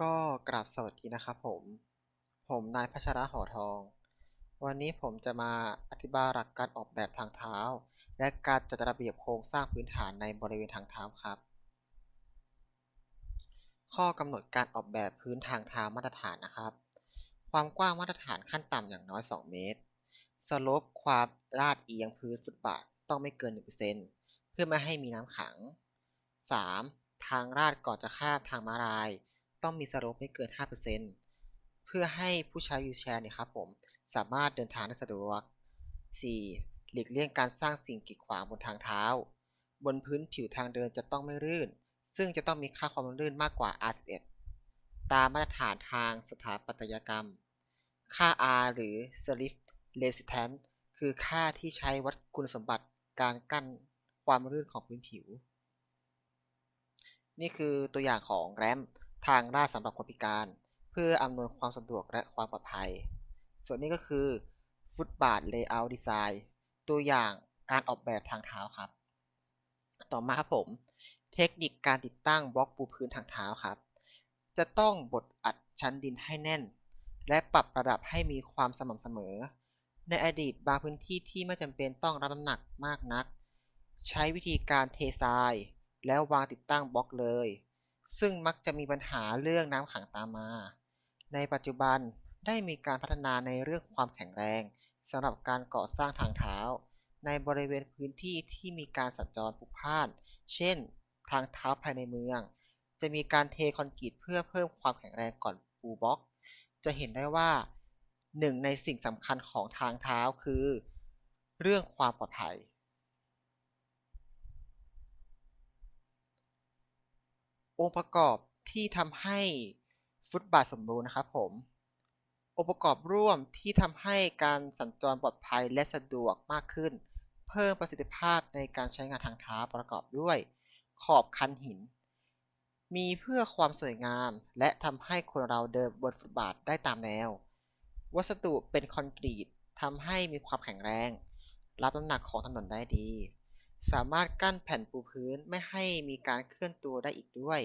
ก็กราบสวัสดีนะครับผม ผมนายพัชระหอทอง วันนี้ผมจะมาอธิบายหลักการออกแบบทางเท้า และการจัดระเบียบโครงสร้างพื้นฐานในบริเวณทางเท้าครับ ข้อกำหนดการออกแบบพื้นทางเท้ามาตรฐานนะครับ ความกว้างมาตรฐานขั้นต่ำอย่างน้อย 2 เมตร สโลปความลาดเอียงพื้นฟุตบาทต้องไม่เกิน1%เพื่อไม่ให้มีน้ำขัง 3. ทางลาดก่อนจะข้ามทางม้าลาย ต้องมีสโลปไม่เกิน 5%เพื่อให้ผู้ใช้วีลแชร์เนี่ยครับผมสามารถเดินทางได้สะดวก 4. หลีกเลี่ยงการสร้างสิ่งกีดขวางบนทางเท้า บนพื้นผิวทางเดินจะต้องไม่ลื่น ซึ่งจะต้องมีค่าความลื่นมากกว่า R11 ตามมาตรฐานทางสถาปัตยกรรม ค่า R หรือ Slip Resistance คือค่าที่ใช้วัดคุณสมบัติการกั้นความลื่นของพื้นผิว นี่คือตัวอย่างของแรม ทางลาดสำหรับคนพิการ เพื่ออำนวยความสะดวกและความปลอดภัย ส่วนนี้ก็คือฟุตบาท Layout Design ตัวอย่างการออกแบบทางเท้าครับ ต่อมาครับผม เทคนิคการติดตั้งบล็อกปูพื้นทางเท้าครับ จะต้องบดอัดชั้นดินให้แน่น และปรับระดับให้มีความสม่ำเสมอ ในอดีตบางพื้นที่ที่ไม่จำเป็นต้องรับน้ำหนักมากนัก ใช้วิธีการเททราย แล้ววางติดตั้งบล็อกเลย ซึ่งมักจะมีปัญหาเรื่องน้ำขังตามมา ในปัจจุบันได้มีการพัฒนาในเรื่องความแข็งแรงสำหรับการก่อสร้างทางเท้า ในบริเวณพื้นที่ที่มีการสัญจรพลุกพล่าน เช่น ทางเท้าภายในเมือง จะมีการเทคอนกรีตเพื่อเพิ่มความแข็งแรงก่อนปูบล็อก จะเห็นได้ว่าหนึ่งในสิ่งสำคัญของทางเท้าคือ เรื่องความปลอดภัย องค์ประกอบที่ทำให้ฟุตบาทสมบูรณ์นะครับผม องค์ประกอบร่วมที่ทำให้การสัญจรปลอดภัยและสะดวกมากขึ้น เพิ่มประสิทธิภาพในการใช้งานทางเท้าประกอบด้วย ขอบคันหิน มีเพื่อความสวยงาม และทำให้คนเราเดินบนฟุตบาทได้ตามแนว วัสดุเป็นคอนกรีตทำให้มีความแข็งแรง รับน้ำหนักของถนนได้ดี สามารถกั้นแผ่นปูพื้นไม่ให้มีการเคลื่อนตัวได้อีกด้วย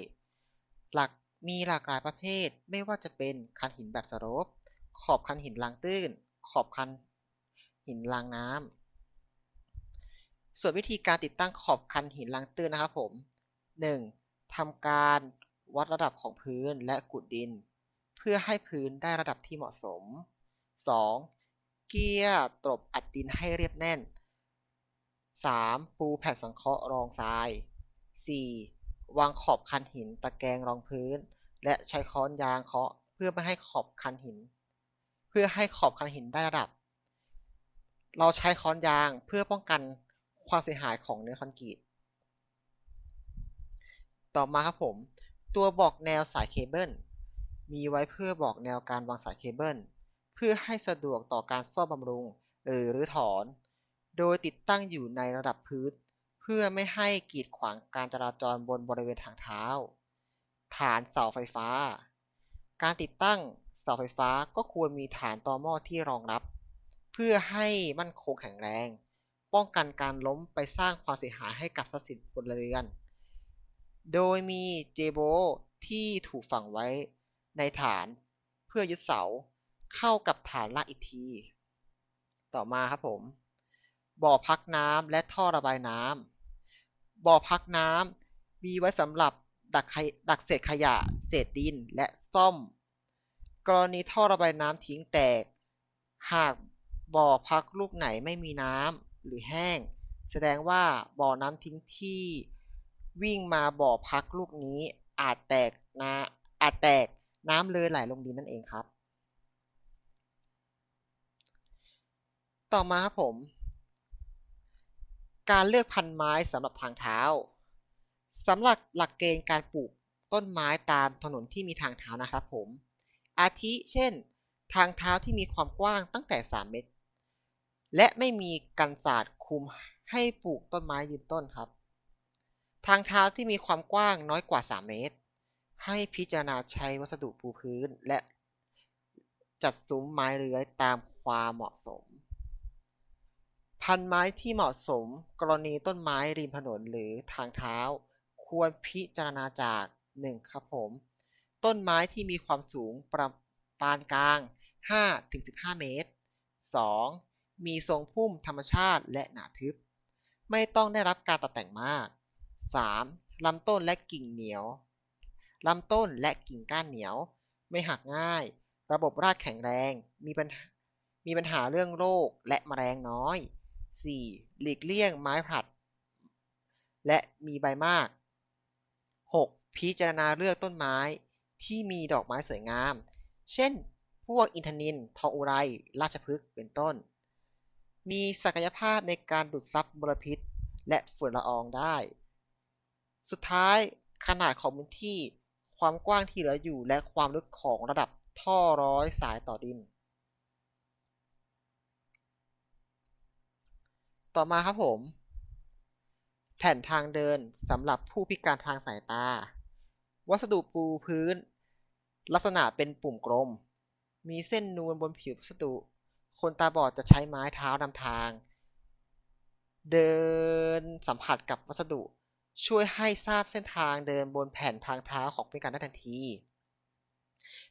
หลักมีหลากหลายประเภทไม่ว่าจะเป็นคันหินแบบสโลปขอบคันหินรางตื้น ขอบคันหินรางน้ำส่วนวิธีการติดตั้งขอบคันหินรางตื้นนะครับผม 1. ทำการวัดระดับของพื้นและกุดดิน เพื่อให้พื้นได้ระดับที่เหมาะสม 2. เกียร์ตรบอัดดินให้เรียบแน่น 3. ปูแผ่นสังเคราะห์รองทราย 4. วางขอบคันหินตะแกรงรองพื้น และใช้ค้อนยางเคาะเพื่อไม่ให้ขอบคันหิน เพื่อให้ขอบคันหินได้ระดับ เราใช้ค้อนยางเพื่อป้องกันความเสียหายของเนื้อคอนกรีต ต่อมาครับผม ตัวบอกแนวสายเคเบิลมีไว้เพื่อบอกแนวการวางสายเคเบิลเพื่อให้สะดวกต่อการซ่อมบำรุง หรือรื้อถอน โดยติดตั้งอยู่ในระดับพื้น เพื่อไม่ให้กีดขวางการจราจรบนบริเวณทางเท้า ฐานเสาไฟฟ้า การติดตั้งเสาไฟฟ้าก็ควรมีฐานตอหม้อที่รองรับ เพื่อให้มั่นคงแข็งแรง ป้องกันการล้มไปสร้างความเสียหายให้กับทรัพย์สินบนเรือน โดยมีเจโบที่ถูกฝังไว้ในฐานเพื่อยึดเสาเข้ากับฐานลากอีกที ต่อมาครับผม บ่อพักน้ำและท่อระบายน้ำบ่อพักน้ำมีไว้สำหรับดักดักเศษขยะ เศษดินและซ่อม กรณีท่อระบายน้ำทิ้งแตก หากบ่อพักลูกไหนไม่มีน้ำหรือแห้ง แสดงว่าบ่อน้ำทิ้งที่วิ่งมาบ่อพักลูกนี้อาจแตกนะอาจแตกน้ำเลยไหลลงดินนั่นเองครับ ต่อมาครับผม การเลือกพันธุ์ไม้สำหรับทางเท้าสำหรับหลักเกณฑ์การปลูกต้นไม้ตามถนนที่มีทางเท้านะครับผม อาทิเช่น ทางเท้าที่มีความกว้างตั้งแต่ 3 เมตร และไม่มีกันศาสตร์คุมให้ปลูกต้นไม้ยืนต้นครับ ทางเท้าที่มีความกว้างน้อยกว่า 3 เมตร ให้พิจารณาใช้วัสดุปูพื้นและจัดซุ้มไม้เลื้อยตามความเหมาะสม พันไม้ที่เหมาะสมกรณีต้นไม้ริมถนนหรือทางเท้า ควรพิจารณาจาก 1. ครับผม ต้นไม้ที่มีความสูงประปานกลาง 5-15 เมตร 2. มีทรงพุ่มธรรมชาติและหนาทึบ ไม่ต้องได้รับการตัดแต่งมาก 3. ลำต้นและกิ่งเหนียว ลำต้นและกิ่งก้านเหนียว ไม่หักง่าย ระบบรากแข็งแรง มีปัญหามีปัญหาเรื่องโรคและแมลงน้อย 4. หลีกเลี่ยงไม้ผลัด และมีใบมาก 6. พิจารณาเลือกต้นไม้ที่มีดอกไม้สวยงาม เช่น พวกอินทนิลทองอุไร ราชพฤกษ์ เป็นต้น มีศักยภาพในการดูดซับมลพิษ และฝุ่นละอองได้ สุดท้ายขนาดของพื้นที่ ความกว้างที่เหลืออยู่ และความลึกของระดับท่อร้อยสายต่อดิน ต่อมาครับผม แผ่นทางเดินสำหรับผู้พิการทางสายตา วัสดุปูพื้น ลักษณะเป็นปุ่มกลม มีเส้นนูนบนผิววัสดุ คนตาบอดจะใช้ไม้เท้านำทาง เดินสัมผัสกับวัสดุ ช่วยให้ทราบเส้นทางเดินบนแผ่นทางเท้าของผู้พิการได้ทันที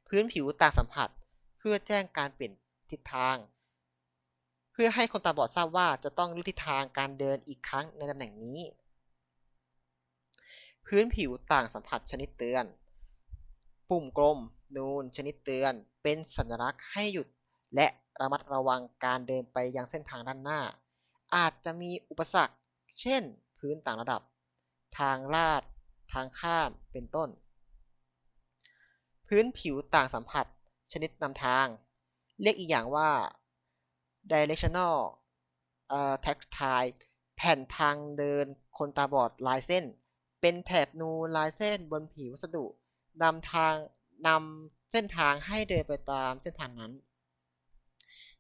พื้นผิวตาสัมผัสเพื่อแจ้งการเปลี่ยนทิศทาง เพื่อให้คนตาบอดทราบว่าจะต้องเลือกทิศทางการเดินอีกครั้งในตำแหน่งนี้ พื้นผิวต่างสัมผัสชนิดเตือน ปุ่มกลม นูนชนิดเตือน เป็นสัญลักษณ์ให้หยุด และระมัดระวังการเดินไปยังเส้นทางด้านหน้า อาจจะมีอุปสรรค เช่น พื้นต่างระดับ ทางลาด ทางข้ามเป็นต้น พื้นผิวต่างสัมผัสชนิดนำทาง เรียกอีกอย่างว่า directional เอ่อ tactile แผ่นทางเดินคนตาบอดลายเส้น เป็นแถบนูนลายเส้นบนผิววัสดุนำทางนำเส้นทางให้เดินไปตามเส้นทางนั้น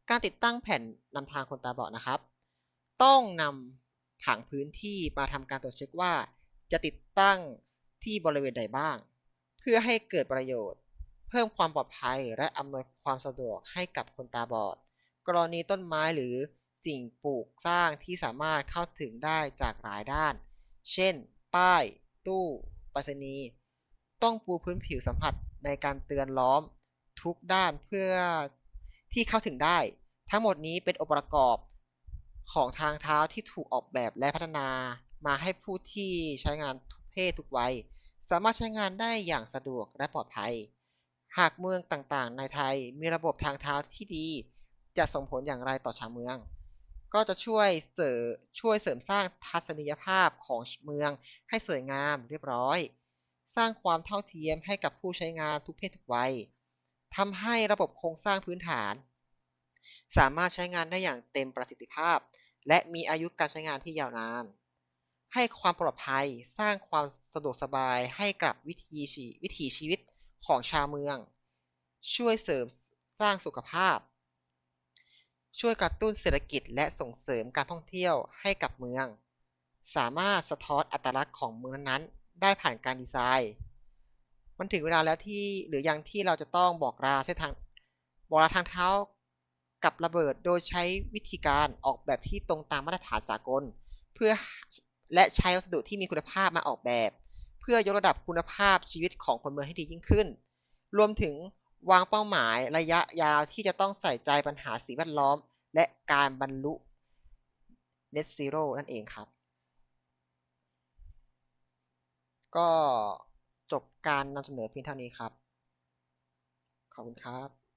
การติดตั้งแผ่นนำทางคนตาบอดนะครับ ต้องนำผังพื้นที่มาทำการตรวจเช็คว่า จะติดตั้งที่บริเวณใดบ้าง เพื่อให้เกิดประโยชน์ เพิ่มความปลอดภัยและอำนวยความสะดวกให้กับคนตาบอด กรณีต้นไม้หรือสิ่งปลูกสร้างที่สามารถเข้าถึงได้จากหลายด้าน เช่น ป้าย ตู้ปรษณีต้องปูพื้นผิวสัมผัสในการเตือนล้อมทุกด้านเพื่อที่เข้าถึงได้ ทั้งหมดนี้เป็นองค์ประกอบของทางเท้าที่ถูกออกแบบและพัฒนามาให้ผู้ที่ใช้งานทุกเพศทุกวัย สามารถใช้งานได้อย่างสะดวกและปลอดภัย หากเมืองต่างๆ ในไทยมีระบบทางเท้าที่ดี จะส่งผลอย่างไรต่อชาวเมือง ก็จะช่วยเสริมช่วยเสริมสร้างทัศนียภาพของเมืองให้สวยงามเรียบร้อย สร้างความเท่าเทียมให้กับผู้ใช้งานทุกเพศทุกวัยทำให้ระบบโครงสร้างพื้นฐาน สามารถใช้งานได้อย่างเต็มประสิทธิภาพ และมีอายุการใช้งานที่ยาวนาน ให้ความปลอดภัยสร้างความสะดวกสบายให้กับวิถีชีวิถีชีวิตของชาวเมือง ช่วยเสริมสร้างสุขภาพ ช่วยกระตุ้นเศรษฐกิจและส่งเสริมการท่องเที่ยวให้กับเมือง สามารถสะท้อนอัตลักษณ์ของเมืองนั้นๆ ได้ผ่านการดีไซน์ มันถึงเวลาแล้วที่หรือยังที่เราจะต้องบอกลาเส้นทางบอกลาทางเท้ากับระเบิดโดยใช้วิธีการออกแบบที่ตรงตามมาตรฐานสากล เพื่อและใช้วัสดุที่มีคุณภาพมาออกแบบ เพื่อยกระดับคุณภาพชีวิตของคนเมืองให้ดียิ่งขึ้น รวมถึง วางเป้าหมายระยะยาวที่จะต้องใส่ใจปัญหาสิ่งแวดล้อม และการบรรลุ Net Zero นั่นเองครับ ก็จบการนำเสนอเพียงเท่านี้ครับ ขอบคุณครับ